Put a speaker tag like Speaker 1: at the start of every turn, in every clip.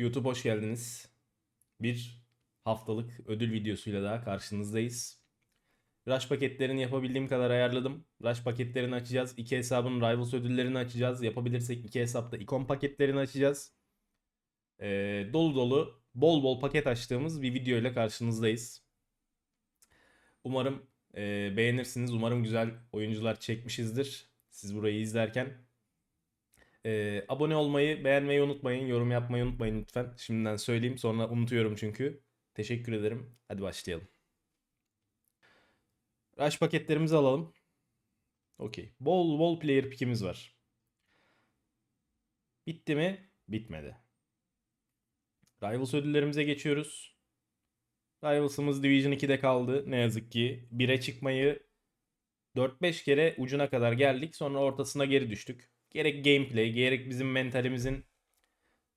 Speaker 1: YouTube hoş geldiniz. Bir haftalık ödül videosuyla daha karşınızdayız. Rush paketlerini yapabildiğim kadar ayarladım. Rush paketlerini açacağız. İki hesabın Rivals ödüllerini açacağız. Yapabilirsek iki hesapta ikon paketlerini açacağız. Ee, dolu dolu bol bol paket açtığımız bir video ile karşınızdayız. Umarım e, beğenirsiniz. Umarım güzel oyuncular çekmişizdir. Siz burayı izlerken. Ee, abone olmayı, beğenmeyi unutmayın. Yorum yapmayı unutmayın lütfen. Şimdiden söyleyeyim. Sonra unutuyorum çünkü. Teşekkür ederim. Hadi başlayalım. Rush paketlerimizi alalım. Okey. Bol bol player pick'imiz var. Bitti mi? Bitmedi. Rivals ödüllerimize geçiyoruz. Rivals'ımız Division 2'de kaldı. Ne yazık ki 1'e çıkmayı 4-5 kere ucuna kadar geldik. Sonra ortasına geri düştük. Gerek gameplay, gerek bizim mentalimizin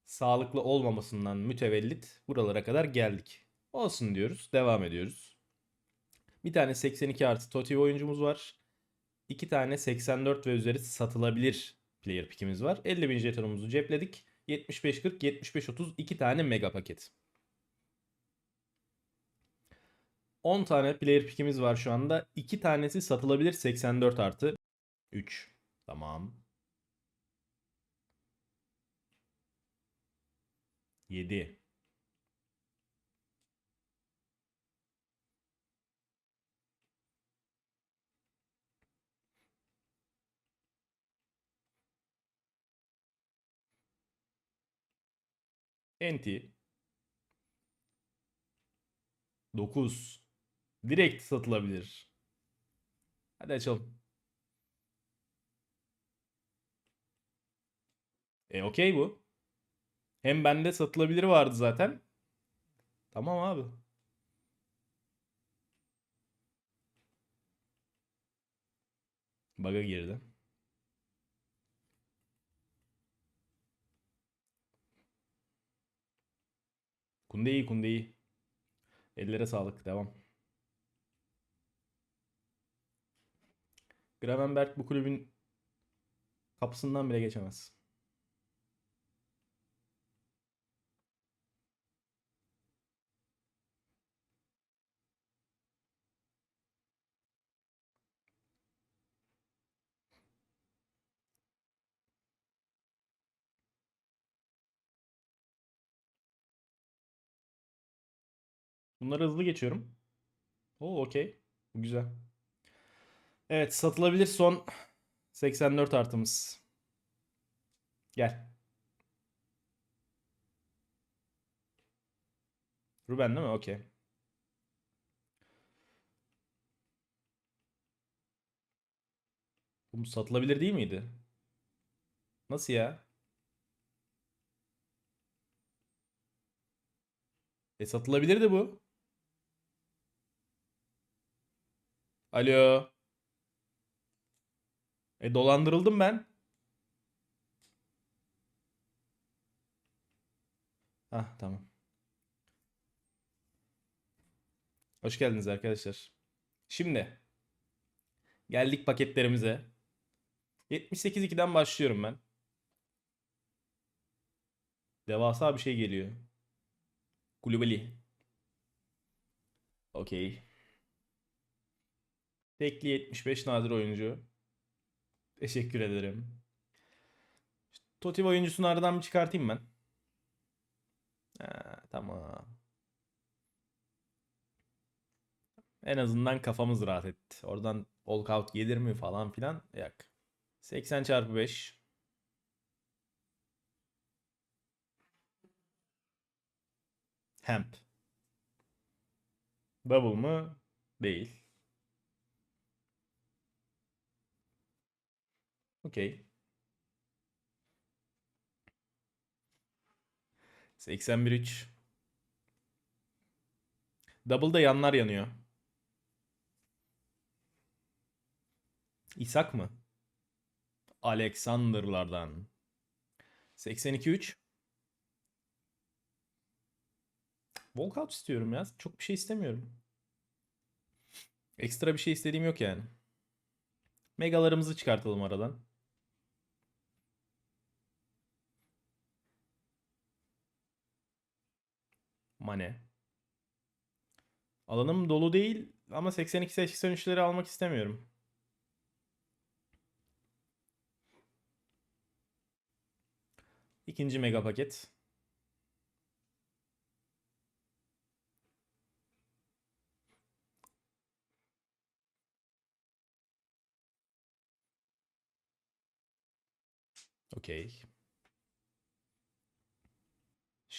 Speaker 1: sağlıklı olmamasından mütevellit buralara kadar geldik. Olsun diyoruz. Devam ediyoruz. Bir tane 82 artı Totti oyuncumuz var. İki tane 84 ve üzeri satılabilir player pick'imiz var. 50 bin jetonumuzu cepledik. 75-40, 75-30 iki tane mega paket. 10 tane player pick'imiz var şu anda. 2 tanesi satılabilir 84 artı 3. Tamam. 7. Enti. 9. Direkt satılabilir. Hadi açalım. E okey bu. Hem bende satılabilir vardı zaten. Tamam abi. Bug'a girdi. Kunde iyi, Kunde iyi. Ellere sağlık. Devam. Gravenberg bu kulübün kapısından bile geçemez. Bunları hızlı geçiyorum. Oo okey. Güzel. Evet satılabilir son 84 artımız. Gel. Ruben değil mi? Okey. Bu satılabilir değil miydi? Nasıl ya? E satılabilirdi bu. Alo. E dolandırıldım ben. Ah tamam. Hoş geldiniz arkadaşlar. Şimdi geldik paketlerimize. 78.2'den başlıyorum ben. Devasa bir şey geliyor. Kulübeli. Okey. Tekli 75 nadir oyuncu. Teşekkür ederim. Totiv oyuncusunu aradan bir çıkartayım ben. Ha, tamam. En azından kafamız rahat etti. Oradan walkout gelir mi falan filan. Yok. 80 çarpı 5. Hemp. Double mı? Değil. Okey. 81-3. Double'da yanlar yanıyor. İshak mı? Alexander'lardan. 82-3. Walkout istiyorum ya. Çok bir şey istemiyorum. Ekstra bir şey istediğim yok yani. Megalarımızı çıkartalım aradan. Mane. Alanım dolu değil ama 82-83'leri almak istemiyorum. İkinci mega paket. Okey.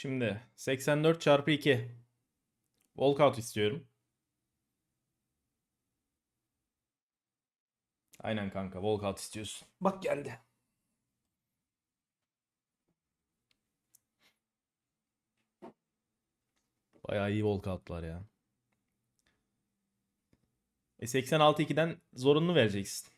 Speaker 1: Şimdi 84 çarpı 2. Walkout istiyorum. Aynen kanka walkout istiyorsun. Bak geldi. Bayağı iyi walkoutlar ya. E 86 2'den zorunlu vereceksin.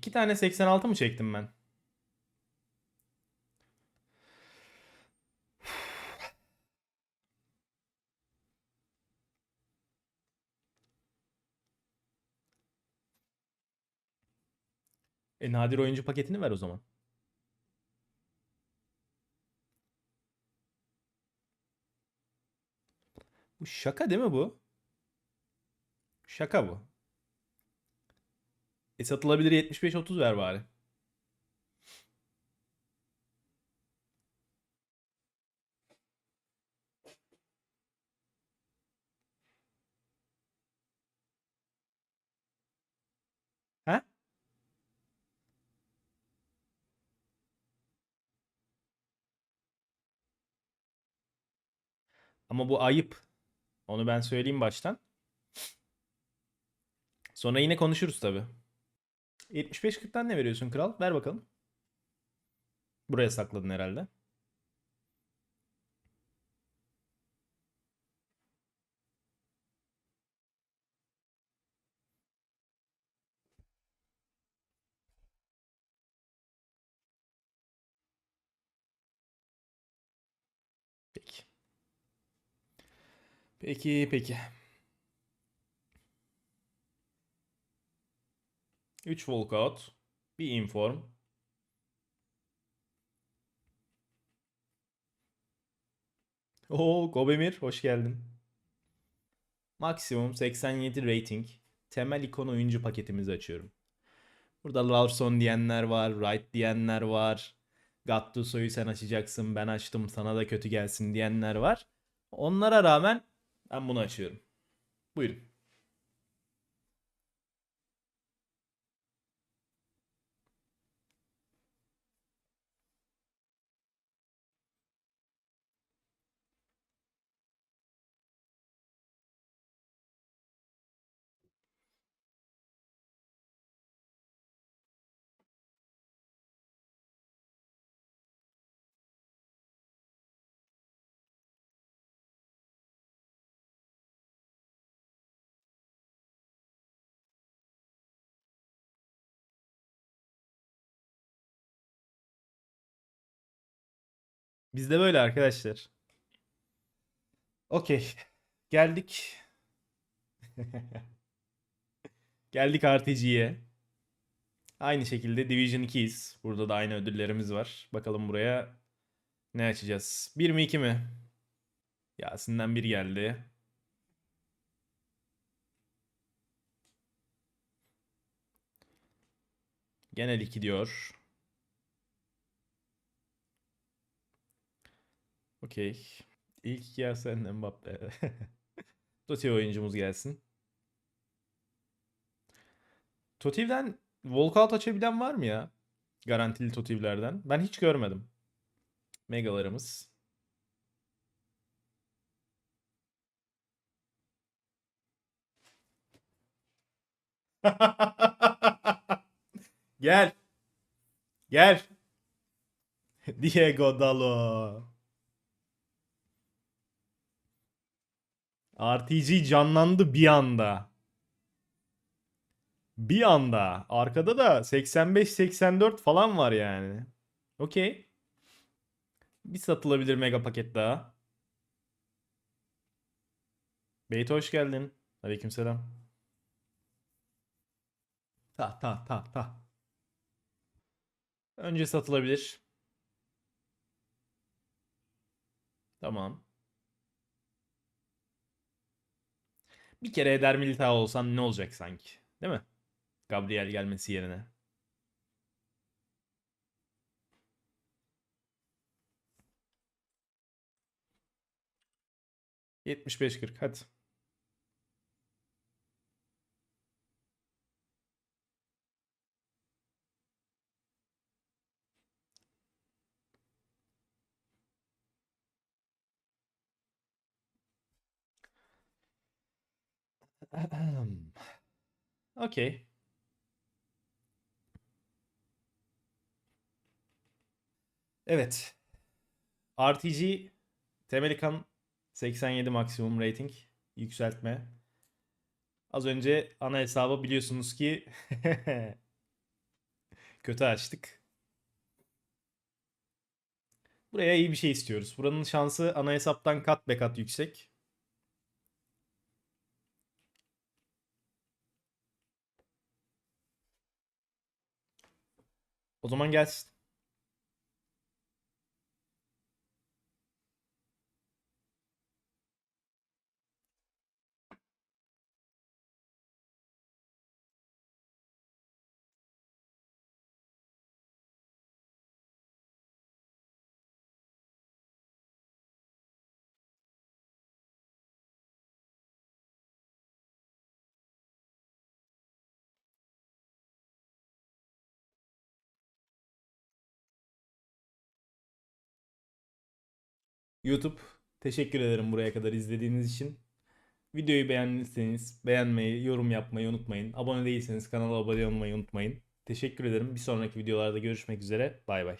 Speaker 1: İki tane 86 mı çektim ben? E nadir oyuncu paketini ver o zaman. Bu şaka değil mi bu? Şaka bu. E satılabilir 75-30 ver bari. He? Ama bu ayıp. Onu ben söyleyeyim baştan. Sonra yine konuşuruz tabii. 75-40'tan ne veriyorsun kral? Ver bakalım. Buraya sakladın herhalde. Peki. Peki, peki. 3 walkout, bir inform. Oo, Gobemir hoş geldin. Maksimum 87 rating. Temel ikon oyuncu paketimizi açıyorum. Burada Larson diyenler var, Wright diyenler var. Gattuso'yu sen açacaksın, ben açtım sana da kötü gelsin diyenler var. Onlara rağmen ben bunu açıyorum. Buyurun. Bizde böyle arkadaşlar. Okey. Geldik. Geldik RTG'ye. Aynı şekilde Division 2'yiz. Burada da aynı ödüllerimiz var. Bakalım buraya ne açacağız? 1 mi 2 mi? Yasin'den bir geldi. Genel 2 diyor. Okey. İlk Yasin Mbappe. Totti oyuncumuz gelsin. Totiv'den walkout açabilen var mı ya? Garantili Totiv'lerden. Ben hiç görmedim. Megalarımız. Gel. Gel. Diego Dalo. RTG canlandı bir anda. Bir anda. Arkada da 85-84 falan var yani. Okey. Bir satılabilir mega paket daha. Beyt hoş geldin. Aleykümselam. Ta ta ta ta. Önce satılabilir. Tamam. Bir kere Eder Militao olsan ne olacak sanki? Değil mi? Gabriel gelmesi yerine. Yetmiş beş kırk hadi. Okey. Evet. RTG Temelikan 87 maksimum rating yükseltme. Az önce ana hesabı biliyorsunuz ki kötü açtık. Buraya iyi bir şey istiyoruz. Buranın şansı ana hesaptan kat be kat yüksek. O zaman gelsin. YouTube teşekkür ederim buraya kadar izlediğiniz için. Videoyu beğendiyseniz beğenmeyi, yorum yapmayı unutmayın. Abone değilseniz kanala abone olmayı unutmayın. Teşekkür ederim. Bir sonraki videolarda görüşmek üzere. Bay bay.